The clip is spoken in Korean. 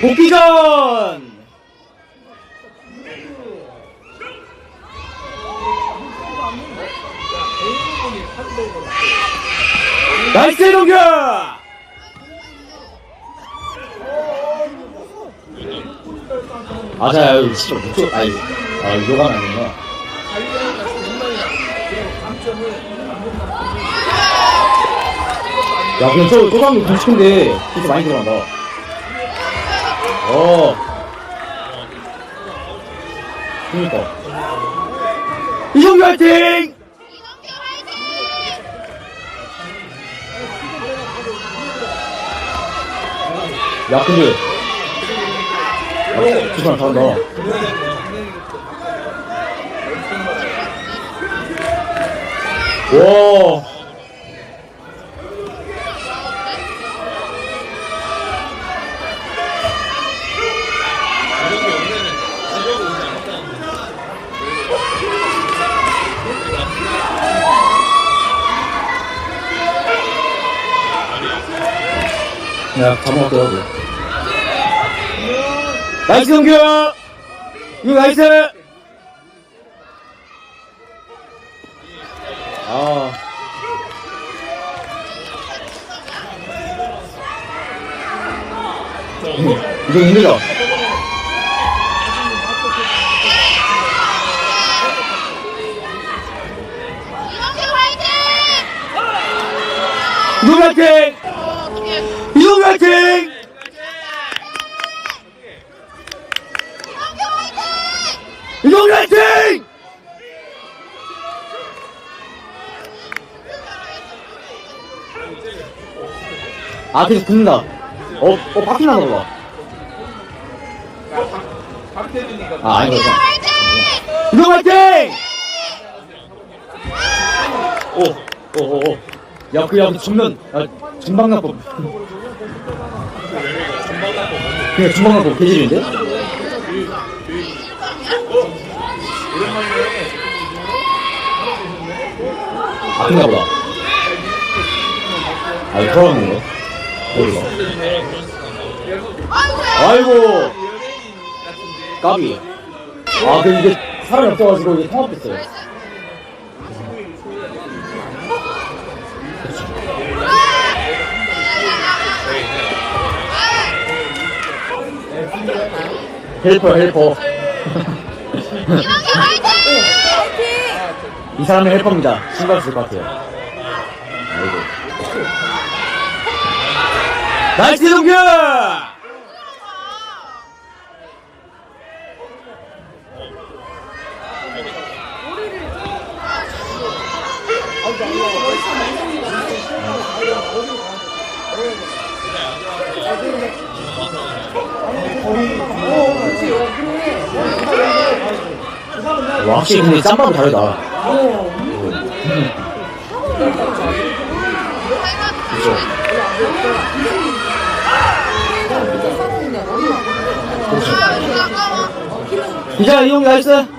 복귀전! 나이스 동규! 맞아요, 이거 진짜 목소, 아니, 아, 이거 가면 안 되나? 야, 그냥 저, 저 사람이 공식인데, 진짜 많이 들어간다. 어. 그니까. 이성규 화이팅! 야, 근데. 야, 두 사람 잘한다. 와. 야, 다 먹었더라고. 나이스 성규! 이거 나이스! 아. 이거 힘들다. 이거 화이팅! 화이팅! 이거 화이팅! 아, 계속 붙는다. 어, 어, 바퀴 나나 봐. 아, 아니, 그렇다. 이거 화이팅! 오, 오, 오, 오. 야, 그, 야, 그 전면, 야, 전방납법. 그냥 전방납법 개질인데? 아, 큰가 보다. 아, 이거 돌아가는 거 어디가? 아이고! 까비. 아, 근데 이게 사람이 없어가지고 이게 통합됐어요. 헬퍼, 헬퍼. 이 사람이 헬퍼입니다. 신경 쓸 것 같아요. 아이고. 나이스 동규! 와, 확실히 근데 짬밥이 다르다. 그죠? 이자 이용 나이스.